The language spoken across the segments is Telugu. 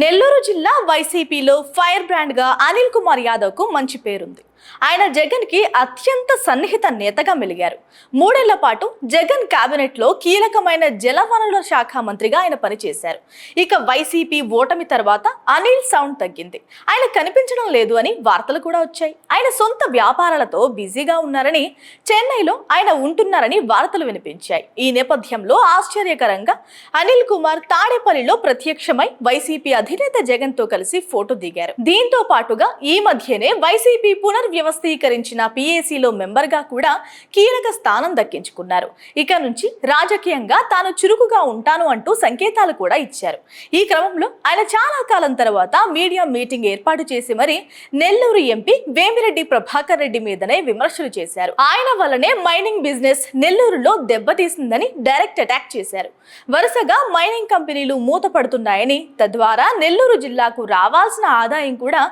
నెల్లూరు జిల్లా వైసీపీలో ఫైర్ బ్రాండ్గా అనిల్ కుమార్ యాదవ్కు మంచి పేరుంది. ఆయన జగన్కి అత్యంత సన్నిహిత నేతగా మెలిగారు. మూడేళ్ళ పాటు జగన్ కేబినెట్లో కీలకమైన జలవనరుల శాఖ మంత్రిగా ఆయన పనిచేశారు. ఇక వైసీపీ ఓటమి తర్వాత అనిల్ సౌండ్ తగ్గింది. ఆయన కనిపించడం లేదు అని వార్తలు కూడా వచ్చాయి. ఆయన సొంత వ్యాపారాలతో బిజీగా ఉన్నారని చెన్నైలో ఆయన ఉంటున్నారని వార్తలు వినిపించాయి. ఈ నేపథ్యంలో ఆశ్చర్యకరంగా అనిల్ కుమార్ తాడేపల్లిలో ప్రత్యక్షమై వైసీపీ అధినేత జగన్తో కలిసి ఫోటో దిగారు. దీంతో పాటుగా ఈ మధ్యనే వైసీపీ వ్యవస్థీకరించిన పిఏసీలో మెంబర్గా కూడా కీలక స్థానం దక్కించుకున్నారు. ఇక నుంచి రాజకీయంగా తాను చురుకుగా ఉంటాను అంటూ సంకేతాలు కూడా ఇచ్చారు. ఈ క్రమంలో ఆయన చాలా కాలం తర్వాత మీడియా మీటింగ్ ఏర్పాటు చేసి మరి నెల్లూరు ఎంపీ వేమిరెడ్డి ప్రభాకర్ రెడ్డి మీదనే విమర్శలు చేశారు. ఆయన వల్లనే మైనింగ్ బిజినెస్ నెల్లూరులో దెబ్బతీసిందని డైరెక్ట్ అటాక్ చేశారు. వరుసగా మైనింగ్ కంపెనీలు మూతపడుతున్నాయని తద్వారా నెల్లూరు జిల్లాకు రావాల్సిన ఆదాయం కూడా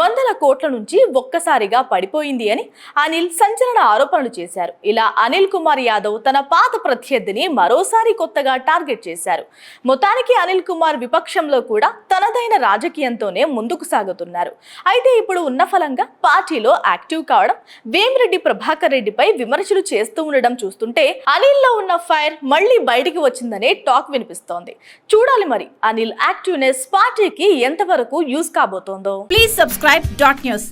వందల కోట్ల నుంచి ఒక్కసారిగా పడిపోయింది అని అనిల్ సంచలన ఆరోపణలు చేశారు. ఇలా అనిల్ కుమార్ యాదవ్ తన పాత ప్రత్యర్థిని మరోసారి కొత్తగా టార్గెట్ చేశారు. మొత్తానికి అనిల్ కుమార్ విపక్షంలో కూడా తనదైన రాజకీయంతోనే ముందుకు సాగుతున్నారు. అయితే ఇప్పుడు ఉన్న ఫలంగా పార్టీలో యాక్టివ్ కావడం వేమిరెడ్డి ప్రభాకర్ రెడ్డిపై విమర్శలు చేస్తూ ఉండడం చూస్తుంటే అనిల్లో ఉన్న ఫైర్ మళ్ళీ బయటికి వచ్చిందనే టాక్ వినిపిస్తోంది. చూడాలి మరి అనిల్ యాక్టివ్నెస్ పార్టీకి ఎంతవరకు use కాబోతోందో. Please subscribe dot news